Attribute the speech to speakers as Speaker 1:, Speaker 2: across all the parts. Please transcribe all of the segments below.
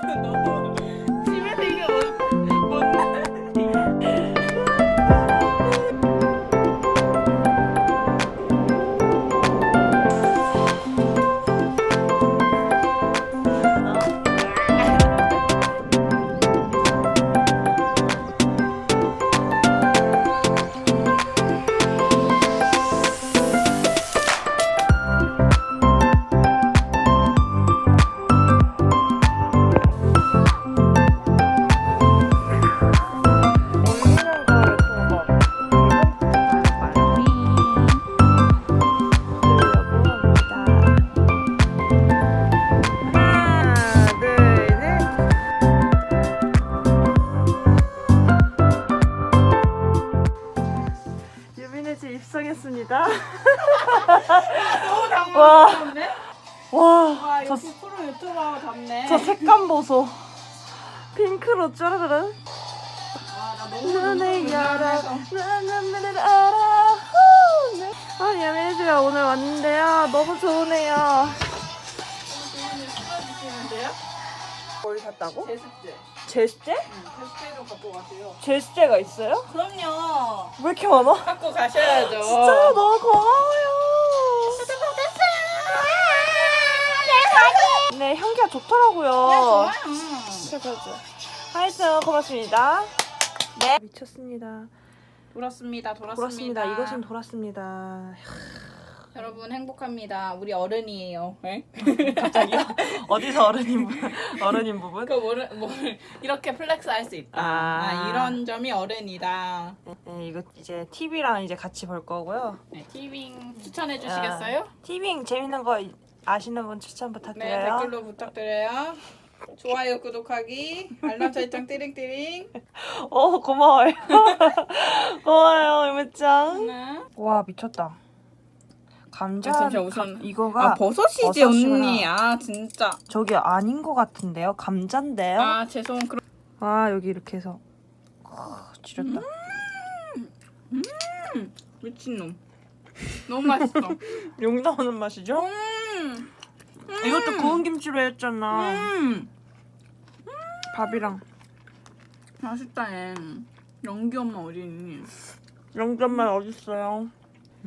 Speaker 1: 그쪽은 아
Speaker 2: 후, 네. 아 예민이 집에 오늘 왔는데요 너무 좋으네요? 뭘 샀다고?
Speaker 1: 제습제.
Speaker 2: 제습제?
Speaker 1: 응, 제습제 좀 갖고 가세요.
Speaker 2: 제습제가 있어요?
Speaker 1: 그럼요.
Speaker 2: 왜 이렇게 많아?
Speaker 1: 갖고 가셔야죠.
Speaker 2: 진짜요 너무 고마워요 네 향기가 좋더라고요
Speaker 1: 네, 좋아요.
Speaker 2: 그래서 하여튼 고맙습니다 네 미쳤습니다
Speaker 1: 돌았습니다. 돌았습니다.
Speaker 2: 돌았습니다 이것은 돌았습니다
Speaker 1: 여러분 행복합니다. 우리 어른이에요. 네?
Speaker 2: 갑자기요? 어디서 어른인 부분? 어른인 부분?
Speaker 1: 그 뭐를 뭘 이렇게 플렉스 할 수 있다.
Speaker 2: 아.
Speaker 1: 아, 이런 점이 어른이다.
Speaker 2: 네, 이거 이제 TV랑 이제 같이 볼 거고요.
Speaker 1: 네, 티빙 추천해 주시겠어요?
Speaker 2: TVing 재밌는 거 아시는 분 추천
Speaker 1: 네,
Speaker 2: 부탁드려요.
Speaker 1: 댓글로 부탁드려요. 좋아요, 구독하기, 알람 설정 띠링띠링.
Speaker 2: 어 고마워요. 고마워요 유미짱.
Speaker 1: 하나.
Speaker 2: 와 미쳤다. 감자
Speaker 1: 아, 우선-
Speaker 2: 이거가
Speaker 1: 아 버섯이지
Speaker 2: 버섯이구나.
Speaker 1: 언니. 아 진짜.
Speaker 2: 저기 아닌 것 같은데요. 감자인데요. 아,
Speaker 1: 아 죄송. 그럼
Speaker 2: 여기 이렇게 해서 아, 지렸다.
Speaker 1: 미친놈. 너무 맛있어.
Speaker 2: 욕 나오는 맛이죠?
Speaker 1: 음.
Speaker 2: 이것도 구운 김치로 했잖아.
Speaker 1: 음.
Speaker 2: 밥이랑
Speaker 1: 맛있다 얘. 연기 엄마 어디니?
Speaker 2: 영점만 어딨어요?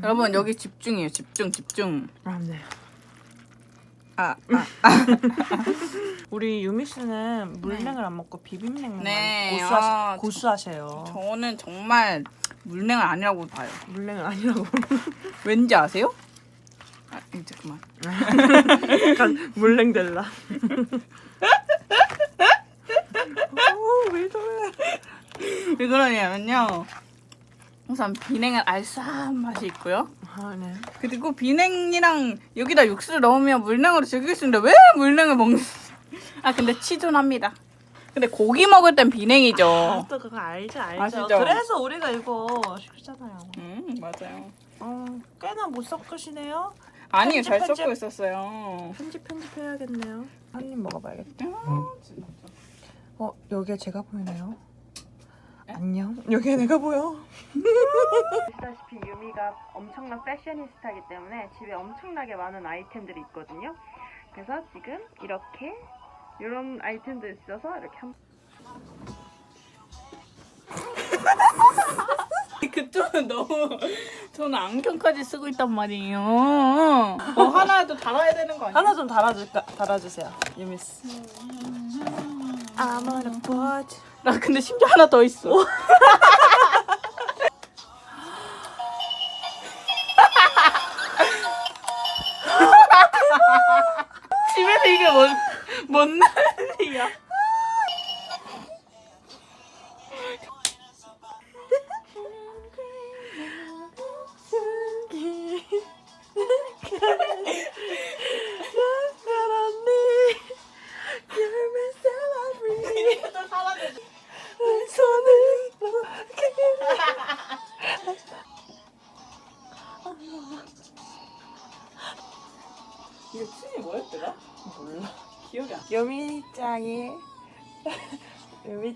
Speaker 1: 여러분 여기 집중이에요. 집중 집중.
Speaker 2: 아 네.
Speaker 1: 아, 아.
Speaker 2: 우리 유미 씨는 물냉을 안 먹고 비빔냉만
Speaker 1: 네,
Speaker 2: 고수하시,
Speaker 1: 아,
Speaker 2: 고수하세요.
Speaker 1: 저는 정말 물냉은 아니라고 봐요.
Speaker 2: 물냉은 아니라고.
Speaker 1: 왠지 아세요? 아 이제 그만.
Speaker 2: 약간 물냉 될라. 오, 왜 저래?
Speaker 1: 왜 그러냐면요. 우선 비냉은 알싸한 맛이 있고요.
Speaker 2: 아, 네.
Speaker 1: 그리고 비냉이랑 여기다 육수를 넣으면 물냉으로 즐길 수 있는데 왜 물냉을 먹는? 아 근데 치존합니다. 근데 고기 먹을 땐 비냉이죠.
Speaker 2: 또 그거 알죠, 알죠.
Speaker 1: 아시죠?
Speaker 2: 그래서 우리가 이거 시키잖아요.
Speaker 1: 음 맞아요.
Speaker 2: 어, 꽤나 못 섞으시네요.
Speaker 1: 아니요 잘
Speaker 2: 편집,
Speaker 1: 섞고 있었어요.
Speaker 2: 편집 편집해야겠네요. 한 입 먹어봐야겠다.
Speaker 1: 아,
Speaker 2: 어, 여기에 제가 보이네요.
Speaker 1: 에?
Speaker 2: 안녕. 여기에 내가 보여. 보시다시피 유미가 엄청난 패셔니스타이기 때문에 집에 엄청나게 많은 아이템들이 있거든요. 그래서 지금 이렇게 이런 아이템도 있어서 이렇게 한
Speaker 1: 그쪽은 너무 저는 안경까지 쓰고 있단 말이에요. 뭐 하나도 달아야 되는 거 아니야?
Speaker 2: 하나 좀 달아줄까 달아주세요, 유미 씨. I'm on a boat.
Speaker 1: 나 근데 심지어 하나 더 있어.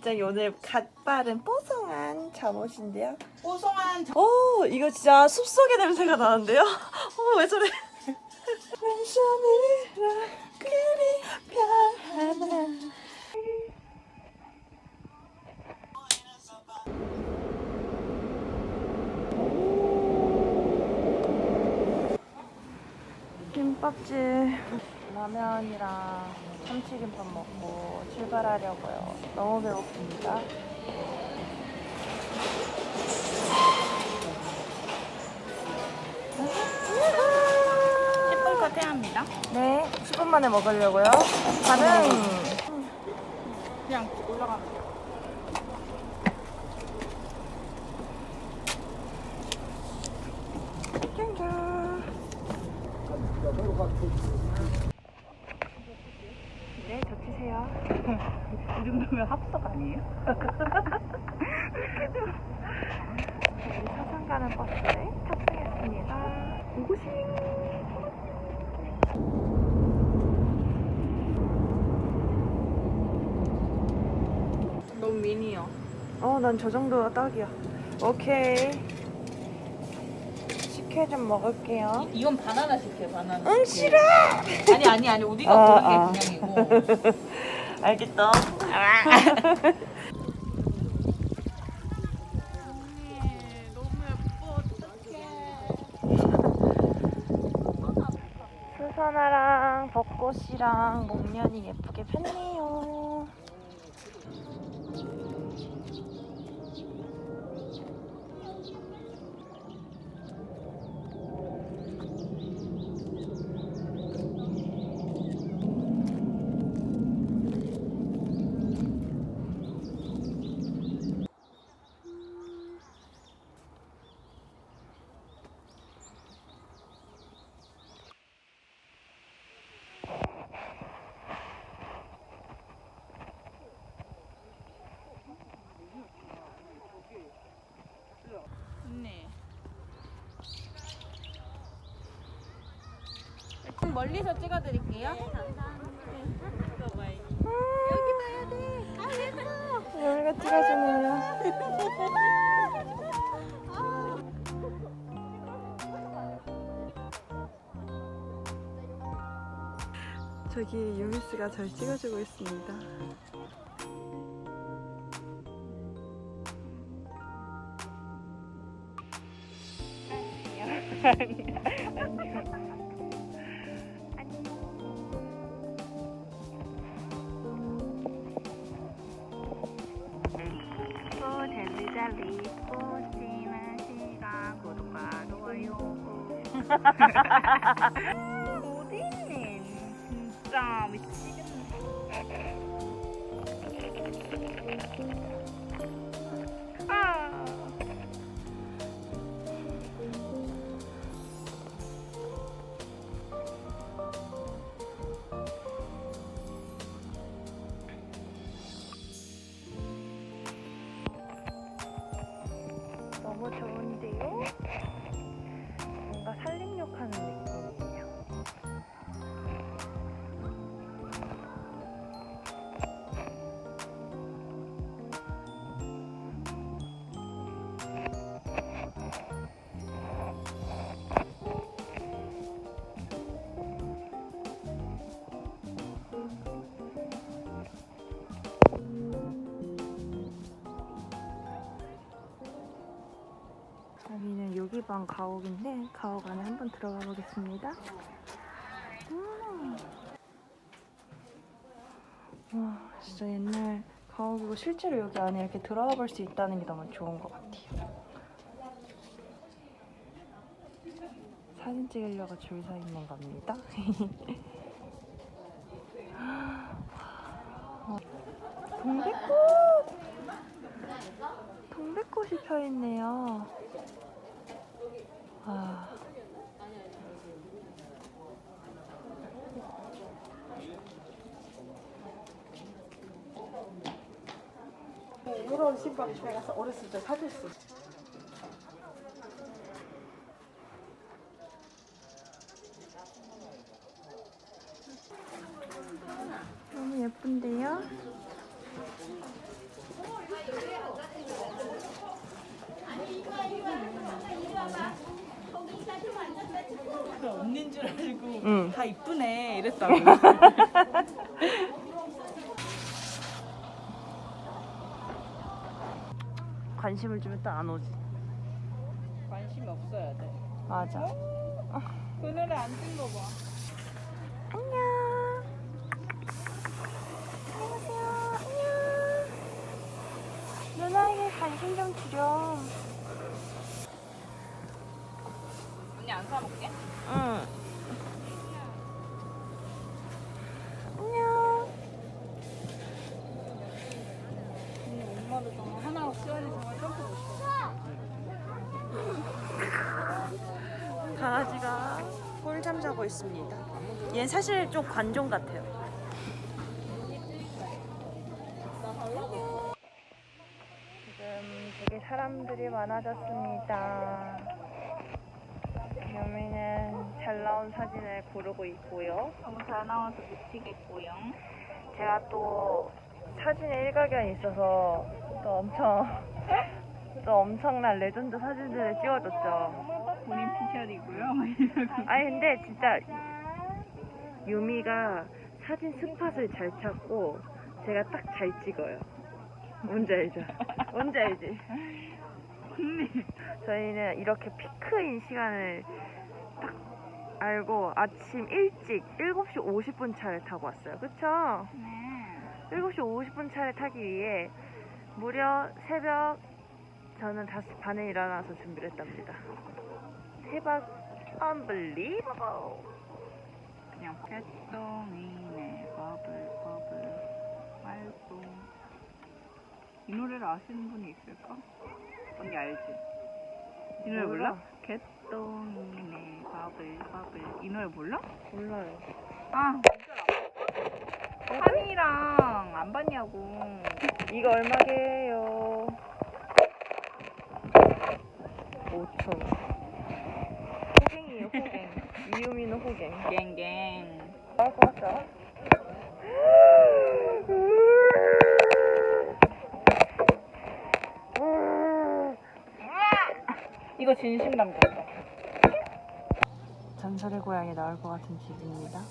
Speaker 2: 굉장히 오늘 갓바른 뽀송한 잠옷인데요.
Speaker 1: 뽀송한 잠...
Speaker 2: 오 이거 진짜 숲속의 냄새가 나는데요. 어왜 저래? 왼손이랑 그리 편하나 김밥집 라면이랑 참치김밥 먹고 출발하려고요. 너무 배고픕니다.
Speaker 1: 십0분 컷 해야 합니다.
Speaker 2: 네, 10분 만에 먹으려고요. 반응.
Speaker 1: 그냥 올라가면 돼요.
Speaker 2: 짠짠. 네, 젖히세요.
Speaker 1: 이 정도면 합석 아니에요?
Speaker 2: 우리 서산 가는 버스에 탑승했습니다. 고고싱.
Speaker 1: 너무 미니요.
Speaker 2: 어, 난 저 정도가 딱이야. 오케이. 식혜 좀 먹을게요.
Speaker 1: 이, 건 바나나 식혜 바나나.
Speaker 2: 응. 싫어.
Speaker 1: 아니 아니 아니 우리가
Speaker 2: 아,
Speaker 1: 고른
Speaker 2: 아.
Speaker 1: 게 그냥이고. 어떡해.
Speaker 2: 수선화랑 벚꽃이랑 목련이 예쁘게 폈네요.
Speaker 1: 네. 좀 멀리서 찍어드릴게요.
Speaker 2: 여기가 찍어주네요. 저기 유미스가 절 찍어주고 있습니다.
Speaker 1: 또 어디는 진짜 미치겠네
Speaker 2: 요기방 가옥인데 가옥 안에 한번 들어가 보겠습니다. 음. 와 진짜 옛날 가옥이고 실제로 여기 안에 이렇게 들어가 볼 수 있다는 게 너무 좋은 것 같아요. 사진 찍으려고 줄 서 있는 겁니다. 동백꽃! 동백꽃이 펴 있네요. 아.
Speaker 3: 이런 신발 집에 가서 어렸을 때 사줬어.
Speaker 2: 너무 예쁜데요?
Speaker 1: 언니인 줄 알고
Speaker 2: 응.
Speaker 1: 다 이쁘네 이랬다
Speaker 2: 관심을 주면 또 안 오지.
Speaker 1: 관심 없어야 돼.
Speaker 2: 맞아.
Speaker 1: 어, 그늘에 앉은 거 봐.
Speaker 2: 안녕.
Speaker 1: 안녕하세요. 안녕. 누나에게 관심 좀 주렴. 사먹게?
Speaker 2: 응. 안녕.
Speaker 1: 엄마도 정말 하나 쓰야지 정말 점프 못해.
Speaker 2: 강아지가 꿀잠 자고 있습니다. 얘는 사실 좀 관종 같아요. 지금 되게 사람들이 많아졌습니다. 유미는 잘 나온 사진을 고르고 있고요.
Speaker 1: 너무 잘 나와서 미치겠고요.
Speaker 2: 제가 또 사진에 일가견이 있어서 또 엄청 또 엄청난 레전드 사진들을 찍어줬죠.
Speaker 1: 본인 피셜이고요.
Speaker 2: 아니 근데 진짜 유미가 사진 스팟을 잘 찾고 제가 딱 잘 찍어요. 뭔지 알죠? 뭔지 알지? 저희는 이렇게 피크인 시간을 딱 알고 아침 일찍 7시 50분 차를 타고 왔어요. 그쵸?
Speaker 1: 네.
Speaker 2: 7시 50분 차를 타기 위해 무려 새벽 저는 5시 반에 일어나서 준비를 했답니다. 대박 unbelievable
Speaker 1: 그냥 개똥이네 버블 버블 말고 이 노래를 아시는 분이 있을까? 언니 알지? 이 노래 몰라? 개 똥이네 버블 버블 이 노래 몰라?
Speaker 2: 몰라요.
Speaker 1: 아 한이랑 안 봤냐고
Speaker 2: 이거 얼마게요? 5천 호갱이에요 호갱 이유미는 호갱
Speaker 1: 갱갱
Speaker 2: 나올 것 같죠?
Speaker 1: 이거 진심 담겼다
Speaker 2: 전설의 고양이 나올 것 같은 집입니다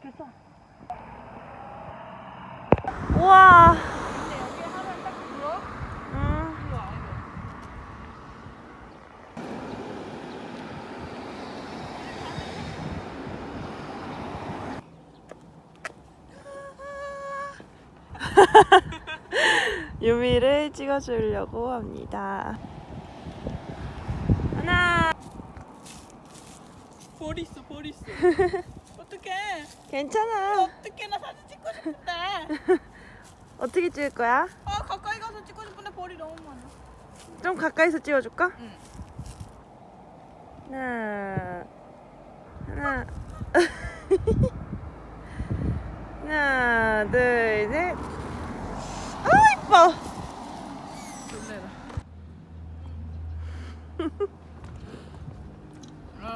Speaker 2: 됐어 우와? 음. 유미를 찍어주려고 합니다. 하나,
Speaker 1: 벌 있어 벌 있어 어떡해
Speaker 2: 괜찮아.
Speaker 1: 어떡해 나 사진 찍고 싶은데
Speaker 2: 어떻게 찍을 거야?
Speaker 1: 아 가까이 가서 찍고 싶은데 벌이 너무 많아
Speaker 2: 좀 가까이서 찍어줄까?
Speaker 1: 응.
Speaker 2: 하나, 하나, 하나, 둘, 셋. 아 이뻐.
Speaker 1: 놀래라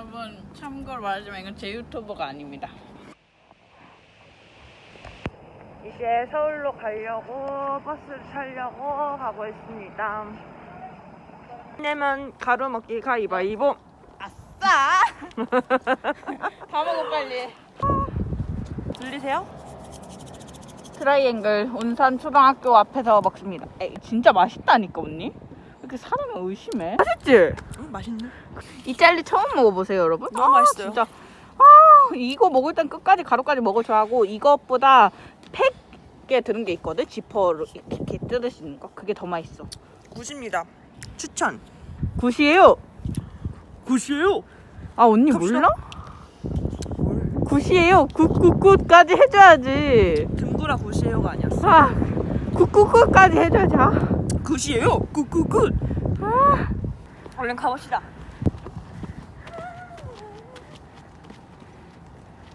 Speaker 1: 여러분 참고로 말하지만 이건 제 유튜버가 아닙니다
Speaker 2: 이제 서울로 가려고 버스를 타려고 가고 있습니다. 내면 가루 먹기 가위바위보.
Speaker 1: 아싸 다 먹어 빨리
Speaker 2: 들리세요?
Speaker 1: 트라이앵글 온산 초등학교 앞에서 먹습니다 에이 진짜 맛있다니까 언니 왜 이렇게 사람을 의심해 맛있지?
Speaker 2: 응, 맛있네.
Speaker 1: 이 젤리 처음 먹어보세요 여러분
Speaker 2: 너무
Speaker 1: 아,
Speaker 2: 맛있어요.
Speaker 1: 진짜 아 이거 먹을 땐 끝까지 가루까지 먹어줘야 하고 이것보다 팩에 드는 게 있거든 지퍼로 이렇게, 이렇게 뜯을 수 있는 거 그게 더 맛있어
Speaker 2: 굿입니다. 추천.
Speaker 1: 굿이에요
Speaker 2: 굿이에요.
Speaker 1: 아 언니
Speaker 2: 갑시다.
Speaker 1: 몰라? 굿이에요 굿굿굿까지 해줘야지
Speaker 2: 듬구라 굿이에요가 아니었어.
Speaker 1: 아 굿굿굿까지 해줘야지 아.
Speaker 2: 굿이에요. 굿 굿굿.
Speaker 1: 아.
Speaker 2: 얼른 가봅시다.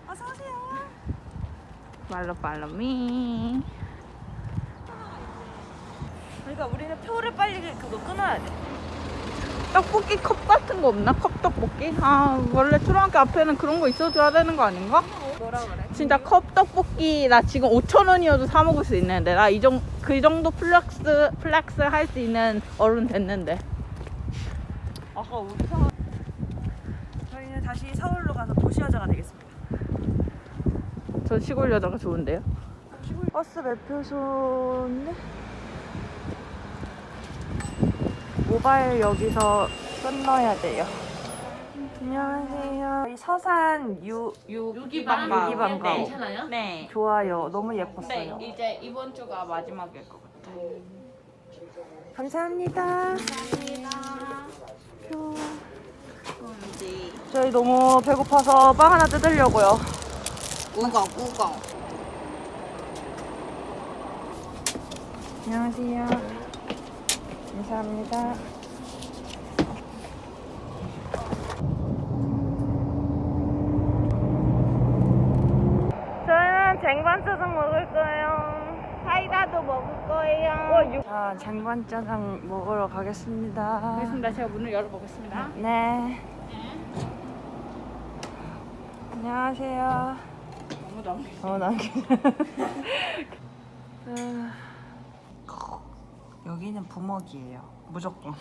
Speaker 2: 어서 오세요.
Speaker 1: 말로 말로 미
Speaker 2: 그러니까 우리는 표를 빨리 그거 끊어야 돼.
Speaker 1: 떡볶이 컵 같은 거 없나? 컵 떡볶이? 아 원래 초등학교 앞에는 그런 거 있어줘야 되는 거 아닌가?
Speaker 2: 뭐라 그래?
Speaker 1: 진짜 컵 떡볶이 나 지금 5천 원이어도 사 먹을 수 있는데 나 이 정 그 정도 플렉스 플렉스 할 수 있는 어른 됐는데
Speaker 2: 아까 우리 서 저희는 다시 서울로 가서 도시 여자가 되겠습니다.
Speaker 1: 전 시골 여자가 좋은데요.
Speaker 2: 버스 매표소인데 모바일 여기서 끊어야 돼요. 안녕하세요. 저희 서산 유
Speaker 1: 유기방가.
Speaker 2: 유기방가.
Speaker 1: 네.
Speaker 2: 좋아요. 너무
Speaker 1: 네
Speaker 2: 예뻤어요.
Speaker 1: 이제 이번 주가 마지막일 것 같아.
Speaker 2: 감사합니다. 표.
Speaker 1: 뭔지
Speaker 2: 저희 너무 배고파서 빵 하나 뜯으려고요.
Speaker 1: 우거 우거.
Speaker 2: 안녕하세요. 감사합니다. 저는 쟁반짜장 먹을 거예요.
Speaker 1: 사이다도 먹을 거예요.
Speaker 2: 자, 쟁반짜장 먹으러 가겠습니다.
Speaker 1: 알겠습니다. 제가 문을 열어보겠습니다.
Speaker 2: 네. 안녕하세요.
Speaker 1: 안 계시.
Speaker 2: 어, 난 여기는 부먹이에요. 무조건.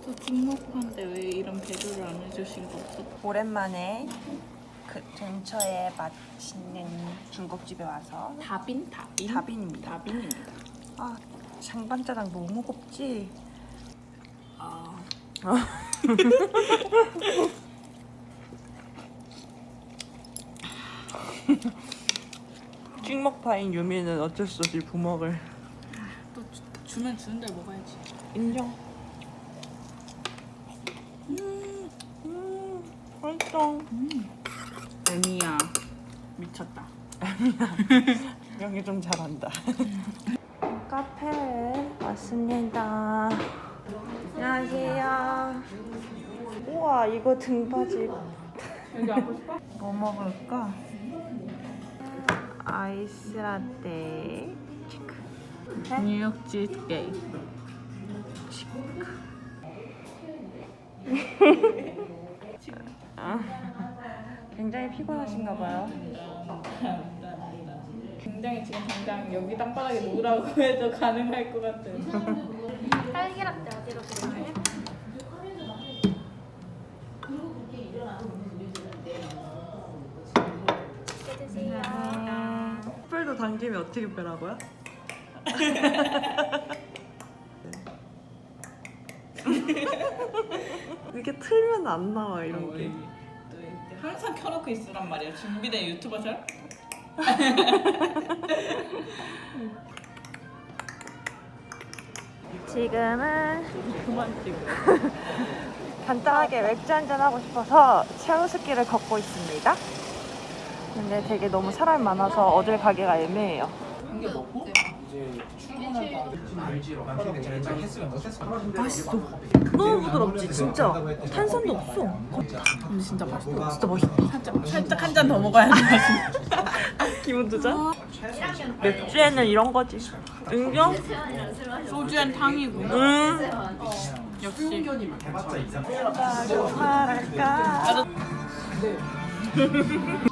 Speaker 1: 저 중목한데 왜 이런 배려를 안 해주신 거죠?
Speaker 2: 오랜만에 그 근처에 맛있는 중국집에 와서
Speaker 1: 다빈 다빈
Speaker 2: 다빈입니다.
Speaker 1: 다빈입니다.
Speaker 2: 아, 장반짜장 너무 무겁지?
Speaker 1: 아
Speaker 2: 찍먹파인 유미는 어쩔 수 없이 부먹을
Speaker 1: 또 주면 주는 대로 먹어야지.
Speaker 2: 인정. 음, 음, 맛있어.
Speaker 1: 애미야 미쳤다.
Speaker 2: 여기 좀 잘한다. 카페에 왔습니다. 안녕하세요. 우와, 이거 등받이. 뭐 먹을까? 아이스 라떼. 체크.
Speaker 1: 뉴욕 치즈케이크.
Speaker 2: 굉장히 피곤하신가 봐요.
Speaker 1: 굉장히 지금 당장 여기 땅바닥에 놓으라고 해도 가능할 것 같은.
Speaker 4: 딸기라떼 어디로 드릴까요? 드세요.
Speaker 2: 뿔도 당기면 어떻게 빼라고요? 이게 틀면 안 나와 이런 게.
Speaker 1: 항상 켜놓고 있으란 말이야. 준비된 유튜버처럼.
Speaker 2: 지금은
Speaker 1: 그만 찍어.
Speaker 2: 간단하게 맥주 한잔 하고 싶어서 채우스길을 걷고 있습니다. 근데 되게 너무 사람이 많아서 어딜 가기가 애매해요.
Speaker 1: 이게 먹고?
Speaker 2: 맛있어. 너무 부드럽지, 진짜. 탄산도 없어.
Speaker 1: 근데 진짜 맛있다.
Speaker 2: 진짜 맛있다.
Speaker 1: 살짝 살짝 한 잔 더 먹어야 돼.
Speaker 2: 기분 두 잔? 맥주에는 이런 거지. 인정?
Speaker 1: 소주엔 탕이고.
Speaker 2: 음.
Speaker 1: 역시.
Speaker 2: 말할까?